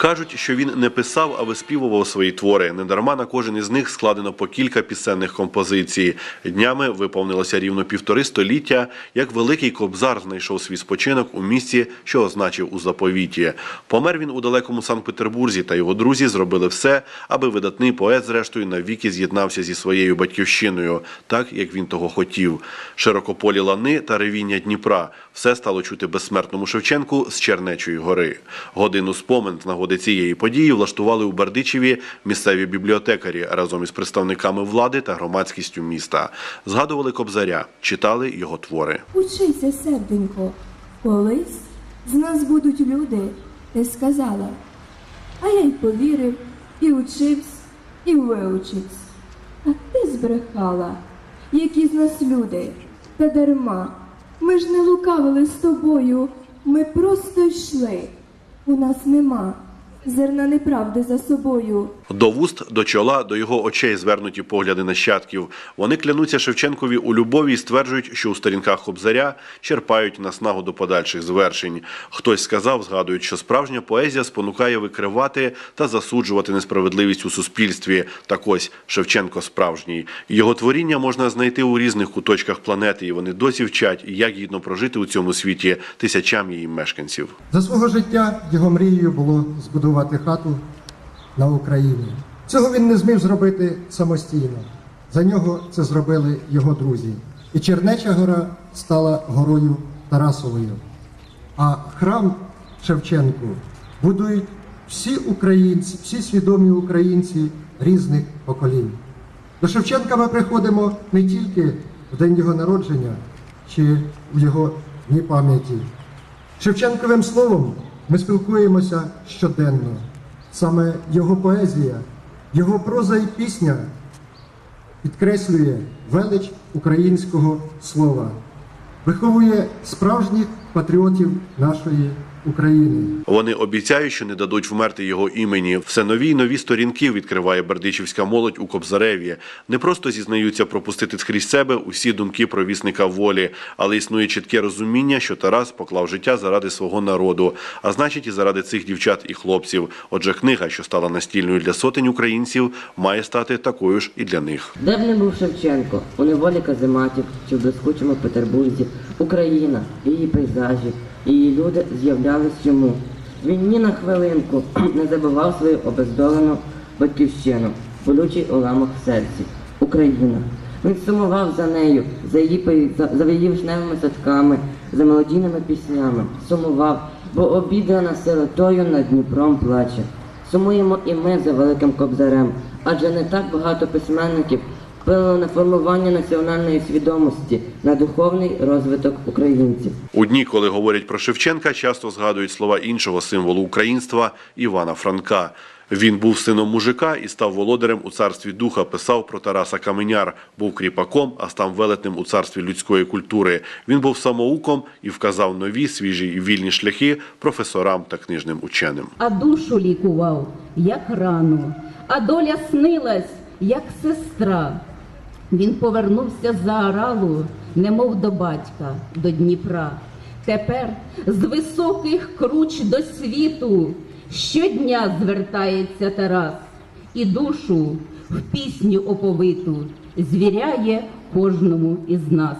Кажуть, що він не писав, а виспівував свої твори. Недарма на кожен із них складено по кілька пісенних композицій. Днями виповнилося рівно півтори століття, як великий кобзар знайшов свій спочинок у місці, що означив у заповіті. Помер він у далекому Санкт-Петербурзі, та його друзі зробили все, аби видатний поет, зрештою, навіки з'єднався зі своєю батьківщиною, так як він того хотів. Широкополі лани та ревіння Дніпра все стало чути безсмертному Шевченку з Чернечої гори. Годину спомин з нагоди цієї події влаштували у Бердичеві місцеві бібліотекарі разом із представниками влади та громадськістю міста. Згадували кобзаря, читали його твори. Учися, серденько, колись з нас будуть люди, ти сказала. А я й повірив, і учився, і виучився. А ти збрехала, які з нас люди, та дарма. Ми ж не лукавили з тобою, ми просто йшли. У нас нема зерна неправди за собою. До вуст, до чола, до його очей звернуті погляди нащадків. Вони клянуться Шевченкові у любові і стверджують, що у сторінках Кобзаря черпають наснагу до подальших звершень. Хтось сказав, згадують, що справжня поезія спонукає викривати та засуджувати несправедливість у суспільстві. Так ось Шевченко справжній. Його творіння можна знайти у різних куточках планети, і вони досі вчать, як гідно прожити у цьому світі тисячам її мешканців. За свого життя його мрією було збудувати хату на Україні. Цього він не зміг зробити самостійно. За нього це зробили його друзі. І Чернеча гора стала горою Тарасовою. А храм Шевченку будують всі українці, всі свідомі українці різних поколінь. До Шевченка ми приходимо не тільки в день його народження чи в його дні пам'яті. Шевченковим словом ми спілкуємося щоденно. Саме його поезія, його проза і пісня підкреслює велич українського слова, виховує справжніх патріотів нашої України. Вони обіцяють, що не дадуть вмерти його імені. Все нові й нові сторінки відкриває бердичівська молодь у Кобзареві. Не просто зізнаються пропустити скрізь себе усі думки про вісника волі, але існує чітке розуміння, що Тарас поклав життя заради свого народу, а значить і заради цих дівчат і хлопців. Отже, книга, що стала настільною для сотень українців, має стати такою ж і для них. Де б не був Шевченко, у неволі казематів чи в блискучому Петербурзі, Україна, її пейзажі, її люди з'являлись йому. Він ні на хвилинку не забував свою обездолену батьківщину, болючий уламок в серці. Україна. Він сумував за нею, за її, за, за її вишневими садками, за мелодійними піснями. Сумував, бо обідрана сиротою над Дніпром плаче. Сумуємо і ми за великим кобзарем, адже не так багато письменників вплинуло на формування національної свідомості, на духовний розвиток українців. У дні, коли говорять про Шевченка, часто згадують слова іншого символу українства Івана Франка. Він був сином мужика і став володарем у царстві духа. Писав про Тараса Каменяр, був кріпаком, а став велетнем у царстві людської культури. Він був самоуком і вказав нові, свіжі і вільні шляхи професорам та книжним ученим. а душу лікував, як рану, а доля снилась, як сестра. Він повернувся за Аралу, немов до батька, до Дніпра. Тепер з високих круч до світу щодня звертається Тарас і душу в пісню оповиту звіряє кожному із нас.